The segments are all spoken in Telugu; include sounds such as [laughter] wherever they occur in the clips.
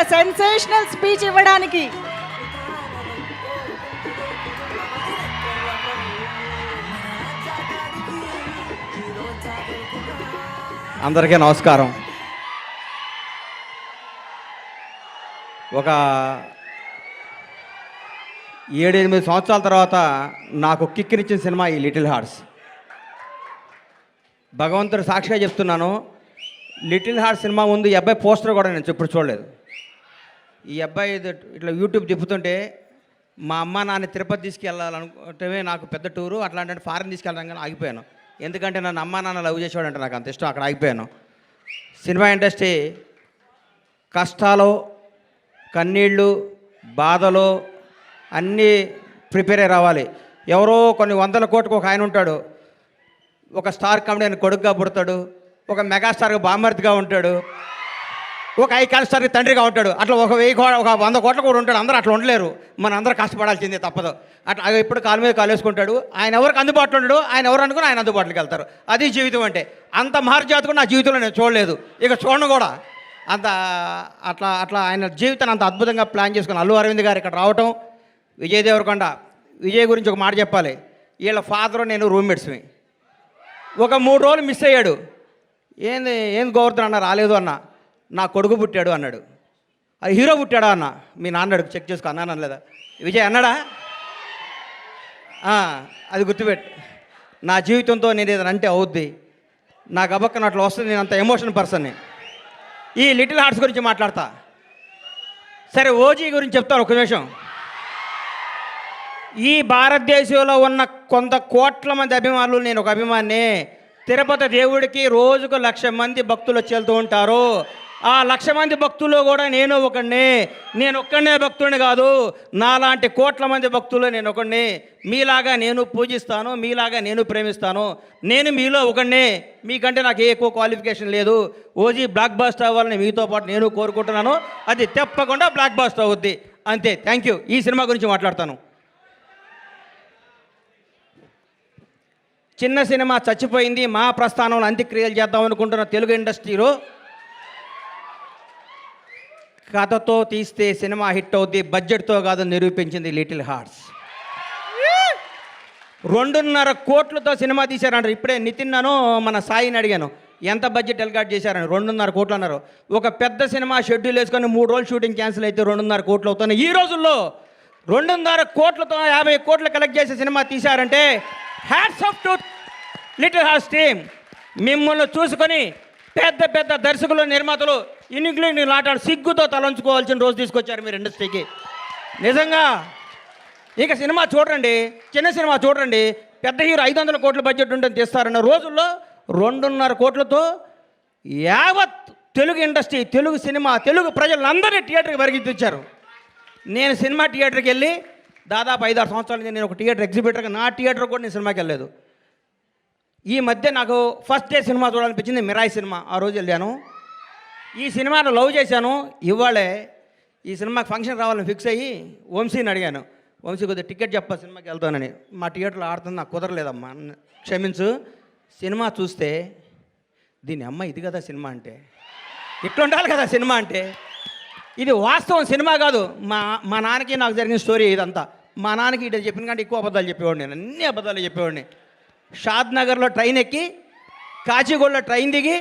సెన్సేషనల్ స్పీచ్ ఇవ్వడానికి. అందరికీ నమస్కారం. ఒక ఏడెనిమిది సంవత్సరాల తర్వాత నాకు కిక్కినిచ్చిన సినిమా ఈ లిటిల్ హార్ట్స్. భగవంతుడు సాక్షిగా చెప్తున్నాను లిటిల్ హార్ట్ సినిమా ముందు ఈ అబ్బాయి పోస్టర్ కూడా నేను ఎప్పుడు చూడలేదు. ఈ అబ్బాయి ఇట్లా యూట్యూబ్ తిప్పుతుంటే మా అమ్మ నాన్న తిరుపతి తీసుకెళ్ళాలనుకుంటే నాకు పెద్ద టూరు అట్లాంటి ఫారెన్ తీసుకెళ్ళడం కానీ ఆగిపోయాను. ఎందుకంటే నన్ను అమ్మ నాన్న లవ్ చేసేవాడు అంటే నాకు అంత ఇష్టం అక్కడ ఆగిపోయాను. సినిమా ఇండస్ట్రీ కష్టాలు కన్నీళ్ళు బాధలు అన్నీ ప్రిపేర్ అయ్యి రావాలి. ఎవరో కొన్ని వందల కోట్లకు ఒక ఆయన ఉంటాడు. ఒక స్టార్ కామెడీ కొడుకుగా పుడతాడు. ఒక మెగాస్టార్గా బామర్తిగా ఉంటాడు. ఒక ఐకాన్ స్టార్కి తండ్రిగా ఉంటాడు. అట్లా ఒక వెయ్యి కోట ఒక వంద కోట్ల కూడా ఉంటాడు. అందరూ అట్లా ఉండలేరు. మన అందరూ కష్టపడాల్సిందే తప్పదు. అట్లా ఎప్పుడు కాలు మీద కాలు వేసుకుంటాడు. ఆయన ఎవరికి అందుబాటులో ఉండడు ఆయన ఎవరు అనుకుని ఆయన అందుబాటులోకి వెళ్తారు. అది జీవితం అంటే. అంత మహర్జాత్ కూడా నా జీవితంలో నేను చూడలేదు. ఇక చూడను కూడా. అంత అట్లా అట్లా ఆయన జీవితాన్ని అంత అద్భుతంగా ప్లాన్ చేసుకుని అల్లు అరవింద్ గారు ఇక్కడ రావటం విజయ్ దేవరకొండ విజయ్ గురించి ఒక మాట చెప్పాలి. వీళ్ళ ఫాదర్ నేను రూమ్మేట్స్మి ఒక మూడు రోజులు మిస్ అయ్యాడు. ఏంది ఏం గోవర్ధన్ అన్న రాలేదు అన్న. నా కొడుకు పుట్టాడు అన్నాడు. అది హీరో పుట్టాడా అన్న? మీ నాన్నడు చెక్ చేసుకో అన్నాను అనలేదా? విజయ్ అన్నాడా? అది గుర్తుపెట్టు నా జీవితంతో నేను ఏదైనా అంటే అవుద్ది. నాకు అబక్కన అట్లా వస్తుంది నేను అంత ఎమోషన్ పర్సన్ని ఈ లిటిల్ హార్ట్స్ గురించి మాట్లాడతా. సరే ఓజీ గురించి చెప్తాను ఒక నిమిషం. ఈ భారతదేశంలో ఉన్న కొంత కోట్ల మంది అభిమానులు నేను ఒక అభిమాని తిరుపతి దేవుడికి రోజుకు లక్ష మంది భక్తులు వచ్చి వెళ్తూ ఉంటారు. ఆ లక్ష మంది భక్తుల్లో కూడా నేను ఒకడిని నేను ఒక్కడనే భక్తుడిని కాదు. నాలాంటి కోట్ల మంది భక్తులు నేను ఒకడిని మీలాగా నేను పూజిస్తాను మీలాగా నేను ప్రేమిస్తాను. నేను మీలో ఒకడిని మీకంటే నాకు ఏ ఎక్కువ క్వాలిఫికేషన్ లేదు. ఓజీ బ్లాక్ బాస్ట్ అవ్వాలని మీతో పాటు నేను కోరుకుంటున్నాను. అది తప్పకుండా బ్లాక్ బాస్ట్ అవుద్ది. అంతే. థ్యాంక్ యూ ఈ సినిమా గురించి మాట్లాడతాను. చిన్న సినిమా చచ్చిపోయింది. మా ప్రస్థానంలో అంత్యక్రియలు చేద్దాం అనుకుంటున్న తెలుగు ఇండస్ట్రీలో కథతో తీస్తే సినిమా హిట్ అవుద్ది బడ్జెట్తో కాదు నిరూపించింది లిటిల్ హార్ట్స్ రెండున్నర కోట్లతో సినిమా తీశారంటారు ఇప్పుడే నితిన్ నన్ను మన సాయిని అడిగాను ఎంత బడ్జెట్ ఎల్గాట్ చేశారని. రెండున్నర కోట్లు అన్నారు. ఒక పెద్ద సినిమా షెడ్యూల్ వేసుకొని మూడు రోజులు షూటింగ్ క్యాన్సిల్ అయితే రెండున్నర కోట్లు అవుతున్నాయి. ఈ రోజుల్లో రెండున్నర కోట్లతో యాభై కోట్లు కలెక్ట్ చేసే సినిమా తీశారంటే hats off to little hearts team మిమ్మల్ని చూసుకొని పెద్ద పెద్ద దర్శకులు నిర్మాతలు ఇన్నింగ్లీ నాటాడు సిగ్గుతో తలంచుకోవాల్సిన రోజు తీసుకొచ్చారు మీరు ఇండస్ట్రీకి. నిజంగా ఇక సినిమా చూడండి చిన్న సినిమా చూడండి పెద్ద హీరో ఐదు వందల కోట్ల బడ్జెట్ ఉంటుంది తీస్తారన్న రోజుల్లో రెండున్నర కోట్లతో యావత్ తెలుగు ఇండస్ట్రీ తెలుగు సినిమా తెలుగు ప్రజలందరినీ థియేటర్కి పరిగెత్తించారు నేను సినిమా థియేటర్కి వెళ్ళి దాదాపు ఐదారు సంవత్సరాల నుంచి నేను ఒక థియేటర్ ఎగ్జిబిటర్గా నా థియేటర్ కూడా నేను సినిమాకి వెళ్ళలేదు. ఈ మధ్య నాకు ఫస్ట్ డే సినిమా చూడాలనిపించింది మిరాయి సినిమా. ఆ రోజు వెళ్ళాను. ఈ సినిమాను లవ్ చేశాను. ఇవాళే ఈ సినిమాకి ఫంక్షన్ రావాలని ఫిక్స్ అయ్యి వంశీని అడిగాను. వంశీ కొద్దిగా టికెట్ చెప్పా సినిమాకి వెళ్తానని. మా థియేటర్లో ఆడుతుంది నాకు కుదరలేదమ్మా క్షమించు. సినిమా చూస్తే దీని అమ్మ ఇది కదా సినిమా అంటే. ఇట్లా ఉండాలి కదా సినిమా అంటే. ఇది వాస్తవం సినిమా కాదు. మా మా నాన్నకి నాకు జరిగిన స్టోరీ ఇదంతా. మా నాన్నకి ఇటు చెప్పిన కంటే ఎక్కువ అబద్ధాలు చెప్పేవాడిని నేను. అన్ని అబద్ధాలు చెప్పేవాడిని. షాద్ నగర్లో ట్రైన్ ఎక్కి కాచిగూడలో ట్రైన్ దిగి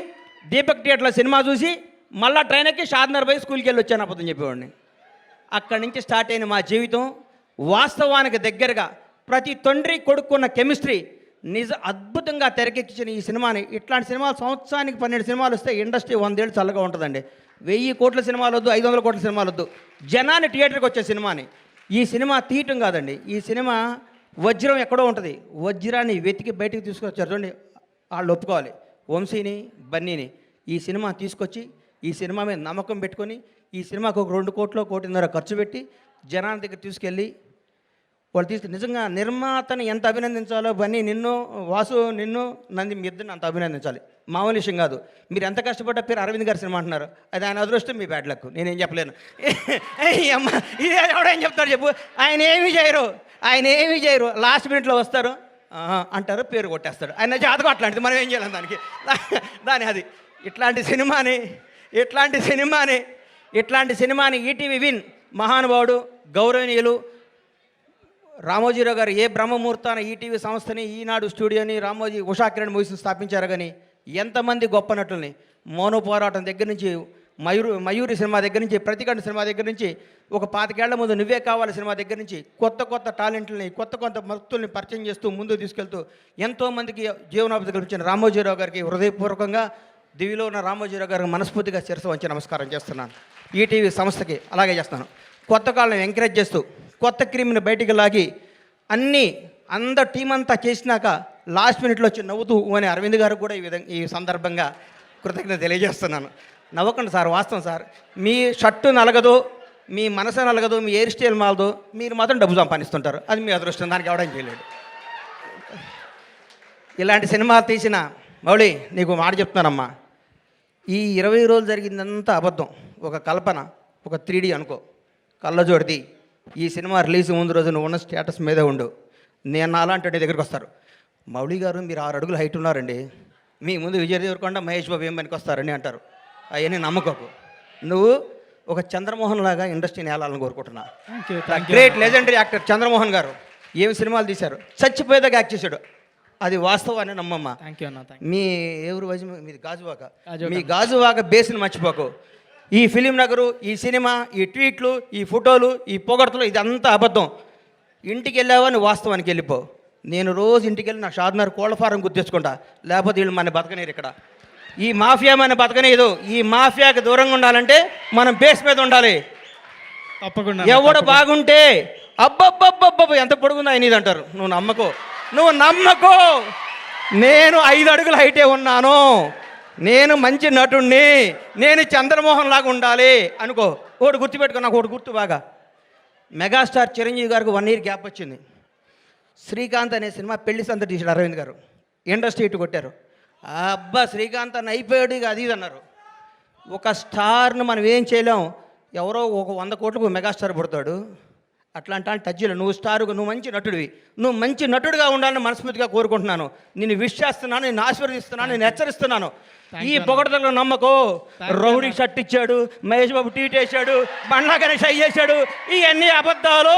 దీపక్ థియేటర్లో సినిమా చూసి మళ్ళా ట్రైన్ ఎక్కి షాద్ నగర్ పోయి స్కూల్కి వెళ్ళి వచ్చాను అబద్ధం చెప్పేవాడిని. అక్కడి నుంచి స్టార్ట్ అయిన మా జీవితం వాస్తవానికి దగ్గరగా ప్రతి తండ్రి కొడుకున్న కెమిస్ట్రీ నిజ అద్భుతంగా తెరకెక్కించిన ఈ సినిమాని. ఇట్లాంటి సినిమాలు సంవత్సరానికి పన్నెండు సినిమాలు వస్తే ఇండస్ట్రీ వందేళ్ళు చల్లగా ఉంటుందండి. వెయ్యి కోట్ల సినిమాలు వద్దు ఐదు వందల కోట్ల సినిమాలు వద్దు. జనాన్ని థియేటర్కి వచ్చే సినిమాని. ఈ సినిమా తీయటం కాదండి. ఈ సినిమా వజ్రం ఎక్కడో ఉంటుంది. వజ్రాన్ని వెతికి బయటికి తీసుకొచ్చారు చూడండి. వాళ్ళు ఒప్పుకోవాలి. వంశీని బన్నీని ఈ సినిమా తీసుకొచ్చి ఈ సినిమా మీద నమ్మకం పెట్టుకొని ఈ సినిమాకు ఒక రెండు కోట్లు కోటిన్నర ఖర్చు పెట్టి జనాల దగ్గర తీసుకెళ్ళి వాళ్ళు తీసుకు నిజంగా నిర్మాతని ఎంత అభినందించాలో బన్నీ నిన్ను వాసు నిన్ను నంది మీ ఇద్దరిని అంత అభినందించాలి. మామూలు విషయం కాదు. మీరు ఎంత కష్టపడ్డ పేరు అరవింద్ గారి సినిమా అంటున్నారు. అది ఆయన అదృష్టం మీ బ్యాడ్ లక్. నేనేం చెప్పలేను. [laughs] అమ్మ ఇది ఎవడేం చెప్తారు చెప్పు. ఆయన ఏమి చేయరు. ఆయన ఏమీ చేయరు. లాస్ట్ మినిట్లో వస్తారు. అంటారు పేరు కొట్టేస్తాడు. ఆయన జాతకం అట్లాంటిది. మనం ఏం చేయలేం దానికి. [laughs] దాని అది. ఇట్లాంటి సినిమాని ఇట్లాంటి సినిమాని ఇట్లాంటి సినిమాని ఈటీవీ విన్ మహానుభావుడు గౌరవనీయులు రామోజీరావు గారు ఏ బ్రహ్మముహూర్తాన ఈటీవీ సంస్థని ఈనాడు స్టూడియోని రామోజీ ఉషా కిరణ్ స్థాపించారు కానీ ఎంతమంది గొప్ప నటుల్ని మౌన పోరాటం దగ్గర నుంచి మయూరు మయూరి సినిమా దగ్గర నుంచి ప్రతికండ సినిమా దగ్గర నుంచి ఒక పాతికేళ్ళ ముందు నువ్వే కావాలి సినిమా దగ్గర నుంచి కొత్త కొత్త టాలెంట్లని కొత్త కొత్త భక్తుల్ని పరిచయం చేస్తూ ముందుకు తీసుకెళ్తూ ఎంతోమందికి జీవనోపాధి కల్పించిన రామోజీరావు గారికి హృదయపూర్వకంగా దివిలో ఉన్న రామోజీరావు గారికి మనస్ఫూర్తిగా శిరస వంచి నమస్కారం చేస్తున్నాను. ఈటీవీ సంస్థకి అలాగే చేస్తాను. కొత్త కాళ్ళని ఎంకరేజ్ చేస్తూ కొత్త క్రిమిని బయటికి లాగి అన్నీ అంద టీం అంతా చేసినాక లాస్ట్ మినిట్లో వచ్చి నవ్వుతూ అని అరవింద్ గారు కూడా ఈ విధంగా ఈ సందర్భంగా కృతజ్ఞత తెలియజేస్తున్నాను. నవ్వకండి సార్ వాస్తవం సార్. మీ షర్టు నలగదు మీ మనసు నలగదు మీ హెయిర్ స్టైల్ మాలదు మీరు మాత్రం డబ్బు సంపాదిస్తుంటారు. అది మీ అదృష్టం దానికి ఎవడం చేయలేడు. ఇలాంటి సినిమా తీసిన మౌళి నీకు మాట చెప్తున్నానమ్మా. ఈ ఇరవై రోజులు జరిగిందంతా అబద్ధం. ఒక కల్పన ఒక త్రీ అనుకో. కళ్ళజోడిది. ఈ సినిమా రిలీజ్ ముందు రోజు నువ్వు ఉన్న స్టేటస్ మీదే ఉండు. నేను అలాంటి వాడి దగ్గరికి వస్తారు. మౌళి గారు మీరు ఆరు అడుగులు హైట్ ఉన్నారండి. మీ ముందు విజయ్ దేవరకొండ మహేష్ బాబు ఏం పనికి వస్తారని అంటారు. అవన్నీ నమ్మకోకు. నువ్వు ఒక చంద్రమోహన్ లాగా ఇండస్ట్రీని వెళ్ళాలని కోరుకుంటున్నా. గ్రేట్ లెజెండరీ యాక్టర్ చంద్రమోహన్ గారు ఏమి సినిమాలు తీశారు? చచ్చిపోయేదాకా యాక్ట్ చేశాడు. అది వాస్తవాన్ని నమ్మమ్మ. మీ ఎవరు వజ మీది గాజువాక? గాజువాక. మీ గాజువాక బేస్ని మర్చిపోకు. ఈ ఫిలిం నగరు ఈ సినిమా ఈ ట్వీట్లు ఈ ఫోటోలు ఈ పొగడ్తలు ఇదంతా అబద్ధం. ఇంటికి వెళ్ళావా? నువ్వు వాస్తవానికి వెళ్ళిపో. నేను రోజు ఇంటికి వెళ్ళి నా షాద్నర్ కోళ్ళ ఫారం గుర్తించుకుంటా. లేకపోతే వీళ్ళు మన బతకనీరు ఇక్కడ. ఈ మాఫియా మన బతకనీదు. ఈ మాఫియాకి దూరంగా ఉండాలంటే మనం బేస్ మీద ఉండాలి. తప్పకుండా ఎవడు బాగుంటే అబ్బబ్బబ్బబ్బబ్బ ఎంత పొడుగుందా నీది అంటారు. నువ్వు నమ్మకో. నువ్వు నమ్మకో. నేను ఐదు అడుగుల హైటే ఉన్నాను. నేను మంచి నటుణ్ణి నేను చంద్రమోహన్ లాగా ఉండాలి అనుకో. ఒకటి గుర్తుపెట్టుకో నాకు ఒకటి గుర్తు బాగా. మెగాస్టార్ చిరంజీవి గారికి వన్ ఇయర్ గ్యాప్ వచ్చింది. శ్రీకాంత్ అనే సినిమా పెళ్ళి సంత తీసాడు అరవింద్ గారు. ఇండస్ట్రీ ఇటు కొట్టారు. అబ్బా శ్రీకాంత్ అని అయిపోయాడు ఇక అది ఇది అన్నారు. ఒక స్టార్ను మనం ఏం చేయలేం. ఎవరో ఒక వంద కోట్లకు మెగాస్టార్ పుడతాడు. అట్లాంటి వాళ్ళు టచ్ చేయలేవు. నువ్వు స్టార్ నువ్వు మంచి నటుడివి. నువ్వు మంచి నటుడిగా ఉండాలని మనస్ఫూర్తిగా కోరుకుంటున్నాను. నిన్ను విష్ చేస్తున్నాను నేను ఆశీర్వదిస్తున్నాను నేను హెచ్చరిస్తున్నాను. ఈ పొగడతలో నమ్మకో. రౌడీ షర్ట్ ఇచ్చాడు మహేష్ బాబు ట్వీట్ వేసాడు బండ్లా గణేష్ అయ్యేశాడు ఇవన్నీ అబద్ధాలు.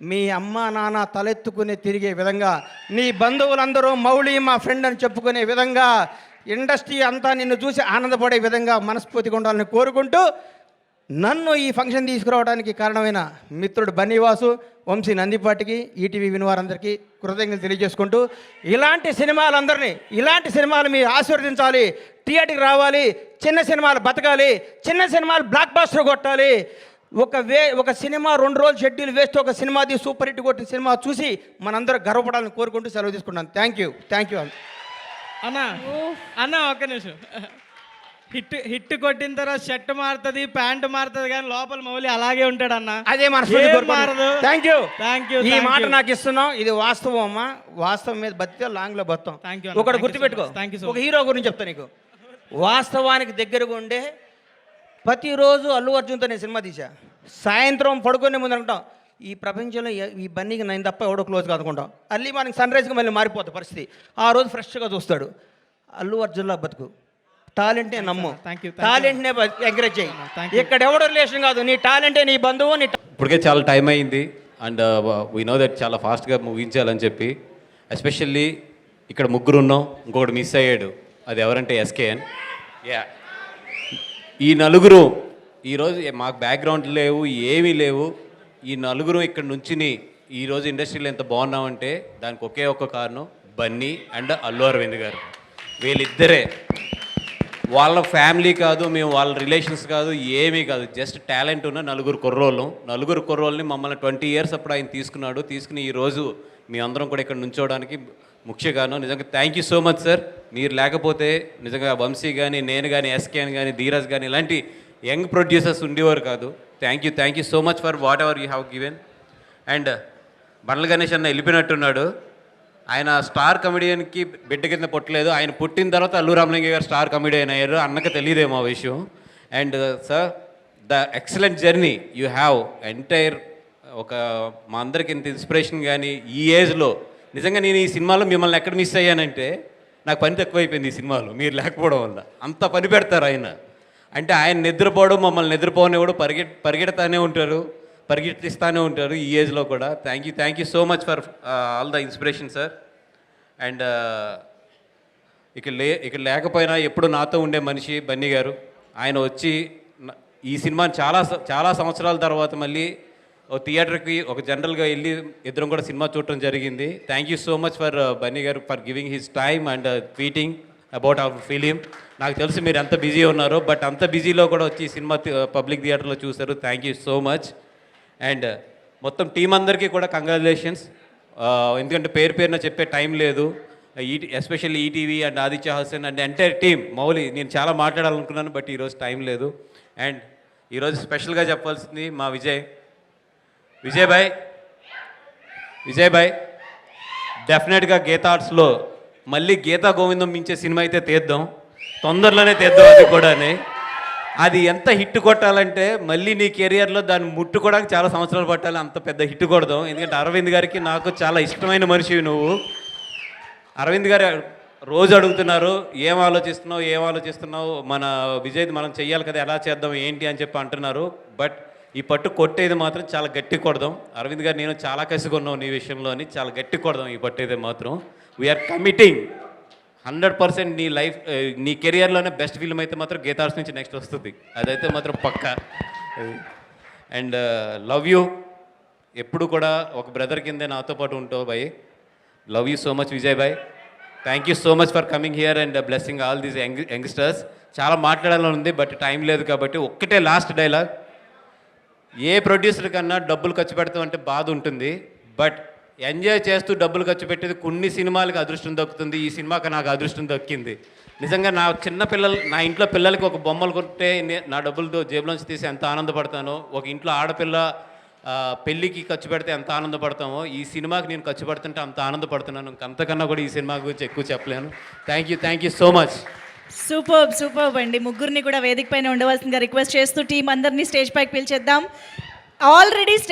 మీ అమ్మ నాన్న తలెత్తుకుని తిరిగే విధంగా నీ బంధువులందరూ మౌళి మా ఫ్రెండ్ అని చెప్పుకునే విధంగా ఇండస్ట్రీ అంతా నిన్ను చూసి ఆనందపడే విధంగా మనస్ఫూర్తిగా ఉండాలని కోరుకుంటూ నన్ను ఈ ఫంక్షన్ తీసుకురావడానికి కారణమైన మిత్రుడు బన్నీవాసు వంశీ నందిపాటికి ఈటీవీ వినివారందరికీ కృతజ్ఞతలు తెలియజేసుకుంటూ ఇలాంటి సినిమాలందరినీ ఇలాంటి సినిమాలు మీరు ఆశీర్వదించాలి థియేటర్కి రావాలి చిన్న సినిమాలు బతకాలి చిన్న సినిమాలు బ్లాక్ బాస్టర్ కొట్టాలి ఒక వే ఒక సినిమా రెండు రోజులు షెడ్యూల్ వేస్ట్ ఒక సినిమాది సూపర్ హిట్ కొట్టిన సినిమా చూసి మనందరూ గర్వపడాలని కోరుకుంటూ సెలవు తీసుకుంటాను థ్యాంక్ యూ థ్యాంక్ యూ అన్న అన్న ఒక్క నిమిషం. హిట్ హిట్ కొట్టిన తర్వాత షర్ట్ మారుతుంది ప్యాంట్ మారుతుంది కానీ లోపల మౌలి అలాగే ఉంటాడు అన్న. అదే మన. థ్యాంక్ యూ Thank you, ఈ thank మాట you. నాకు ఇస్తున్నావు ఇది వాస్తవం అమ్మా. వాస్తవం మీద బతికే లాంగ్లో బతాం అన్న, ఒకటి thank you గుర్తుపెట్టుకో. ఒక హీరో గురించి చెప్తా నీకు. వాస్తవానికి దగ్గరగా ఉండే ప్రతిరోజు అల్లు అర్జున్తో నేను సినిమా తీసా సాయంత్రం పడుకునే ముందు అనుకుంటాం ఈ ప్రపంచంలో ఈ బన్నీకి నేను తప్ప ఎవడో క్లోజ్ కాదుకుంటాం అల్లి మనకి సన్ రైజ్కి మళ్ళీ మారిపోతుంది పరిస్థితి. ఆ రోజు ఫ్రెష్గా చూస్తాడు. అల్లు అర్జున్లా బతుకు. టాలెంటే నమ్ము. టాలెంట్నే ఎంకరేజ్ చేయి. ఇక్కడ ఎవడో రిలేషన్ కాదు. నీ టాలెంటే నీ బంధువు నీ ఇప్పటికే చాలా టైం అయింది. అండ్ వీ నో దట్ చాలా ఫాస్ట్గా ముగించాలని చెప్పి. ఎస్పెషల్లీ ఇక్కడ ముగ్గురు ఉన్నాం ఇంకొకటి మిస్ అయ్యాడు. అది ఎవరంటే ఎస్కేఎన్ యా ఈ నలుగురు ఈరోజు మాకు బ్యాక్గ్రౌండ్ లేవు ఏమీ లేవు. ఈ నలుగురు ఇక్కడ నుంచిని ఈరోజు ఇండస్ట్రీలో ఎంత బాగున్నామంటే దానికి ఒకే ఒక్క కారణం బన్నీ అండ్ అల్లు అరవింద్ గారు. వీళ్ళిద్దరే. వాళ్ళ ఫ్యామిలీ కాదు మేము వాళ్ళ రిలేషన్స్ కాదు ఏమీ కాదు. జస్ట్ టాలెంట్ ఉన్న నలుగురు కుర్రోళ్ళు. నలుగురు కుర్రోళ్ళని మమ్మల్ని ట్వంటీ ఇయర్స్ అప్పుడు ఆయన తీసుకున్నాడు. తీసుకుని ఈరోజు మీ అందరం కూడా ఇక్కడ నుంచోవడానికి ముఖ్య కారణం. నిజంగా thank you so much sir మీరు లేకపోతే నిజంగా వంశీ కానీ నేను కానీ ఎస్కేన్ కానీ ధీరజ్ కానీ ఇలాంటి యంగ్ ప్రొడ్యూసర్స్ ఉండేవారు కాదు. Thank you thank you so much for whatever you have given and Bandla Ganesh అన్న వెళ్ళిపోయినట్టున్నాడు. ఆయన స్టార్ కమెడియన్కి బిడ్డ కింద పుట్టలేదు. ఆయన పుట్టిన తర్వాత అల్లు రామలింగయ్య గారు స్టార్ కమెడియన్ అయ్యారు. అన్నకి తెలియదేమో ఆ విషయం. And sir the excellent journey you have entire ఒక మా అందరికి ఇంత ఇన్స్పిరేషన్ కానీ ఈ ఏజ్లో నిజంగా నేను ఈ సినిమాలో మిమ్మల్ని ఎక్కడ మిస్ అయ్యానంటే నాకు పని తక్కువైపోయింది ఈ సినిమాలో మీరు లేకపోవడం వల్ల. అంత పని పెడతారు ఆయన. అంటే ఆయన నిద్రపోవడం మమ్మల్ని నిద్రపోనివ్వడం పరిగెట్ పరిగెడతానే ఉంటారు పరిగెట్టిస్తానే ఉంటారు ఈ ఏజ్లో కూడా. Thank you thank you so much for all the inspiration sir and ఇక్కడ లే ఇక్కడ లేకపోయినా ఎప్పుడు నాతో ఉండే మనిషి బన్నీ గారు. ఆయన వచ్చి ఈ సినిమాని చాలా చాలా సంవత్సరాల తర్వాత మళ్ళీ ఒక థియేటర్కి ఒక జనరల్గా వెళ్ళి ఇద్దరం కూడా సినిమా చూడటం జరిగింది. Thank you so much for Bunny గారు for giving his time and tweeting about our film నాకు తెలుసు మీరు ఎంత బిజీ ఉన్నారో బట్ అంత బిజీలో కూడా వచ్చి సినిమా uh, పబ్లిక్ థియేటర్లో చూశారు. Thank you so much and మొత్తం టీం అందరికీ కూడా కంగ్రాచులేషన్స్ uh, ఎందుకంటే పేరు పేరున చెప్పే టైం లేదు. ఈ especially ETV and Aditya Hasan and entire team Mouli నేను చాలా మాట్లాడాలనుకున్నాను బట్ ఈరోజు టైం లేదు. అండ్ ఈరోజు స్పెషల్గా చెప్పాల్సింది మా విజయ్. విజయభాయ్ విజయభాయ్ డెఫినెట్గా గీతా ఆర్ట్స్లో మళ్ళీ గీతా గోవిందం మించే సినిమా అయితే తీద్దాం. తొందరలోనే తీద్దాం అది కూడాని. అది ఎంత హిట్ కొట్టాలంటే మళ్ళీ నీ కెరియర్లో దాన్ని ముట్టుకోవడానికి చాలా సంవత్సరాలు పట్టాలి. అంత పెద్ద హిట్ కొడదాం. ఎందుకంటే అరవింద్ గారికి నాకు చాలా ఇష్టమైన మనిషివి నువ్వు. అరవింద్ గారు రోజు అడుగుతున్నారు ఏం ఆలోచిస్తున్నావు? ఏం ఆలోచిస్తున్నావు? మన విజయ్ మనం చెయ్యాలి కదా ఎలా చేద్దాం? ఏంటి? అని చెప్పి అంటున్నారు. బట్ ఈ పట్టు కొట్టేది మాత్రం చాలా గట్టి కొడదాం. అరవింద్ గారు నేను చాలా కసిగొన్నాం నీ విషయంలో అని చాలా గట్టి కొడదాం ఈ పట్టేది మాత్రం. We are committing hundred percent నీ లైఫ్ నీ కెరియర్లోనే బెస్ట్ ఫిల్మ్ అయితే మాత్రం గీతార్స్ నుంచి నెక్స్ట్ వస్తుంది. అదైతే మాత్రం పక్క. అండ్ లవ్ యూ ఎప్పుడు కూడా ఒక బ్రదర్ కిందే నాతో పాటు ఉంటావు bye. Love you so much Vijay bye thank you so much for coming here and blessing all these young youngsters చాలా మాట్లాడాలని ఉంది బట్ టైం లేదు కాబట్టి ఒక్కటే లాస్ట్ డైలాగ్ ఏ ప్రొడ్యూసర్ కన్నా డబ్బులు ఖర్చు పెడతాం అంటే బాధ ఉంటుంది. బట్ ఎంజాయ్ చేస్తూ డబ్బులు ఖర్చు పెట్టేది కొన్ని సినిమాలకు అదృష్టం దక్కుతుంది. ఈ సినిమాకి నాకు అదృష్టం దక్కింది. నిజంగా నా చిన్న పిల్లలు నా ఇంట్లో పిల్లలకి ఒక బొమ్మలు కొట్టే నా డబ్బులతో జేబులోంచి తీసి ఎంత ఆనందపడతానో ఒక ఇంట్లో ఆడపిల్ల పెళ్ళికి ఖర్చు పెడితే ఎంత ఆనందపడతామో ఈ సినిమాకి నేను ఖర్చు పెడుతుంటే అంత ఆనందపడుతున్నాను. అంతకన్నా కూడా ఈ సినిమా గురించి ఎక్కువ చెప్పలేను. Thank you thank you so much super super అండి. ముగ్గురిని కూడా వేదిక పైన ఉండవలసిందిగా రిక్వెస్ట్ చేస్తూ టీం అందరినీ స్టేజ్ పైకి పిలిచేద్దాం. Already stage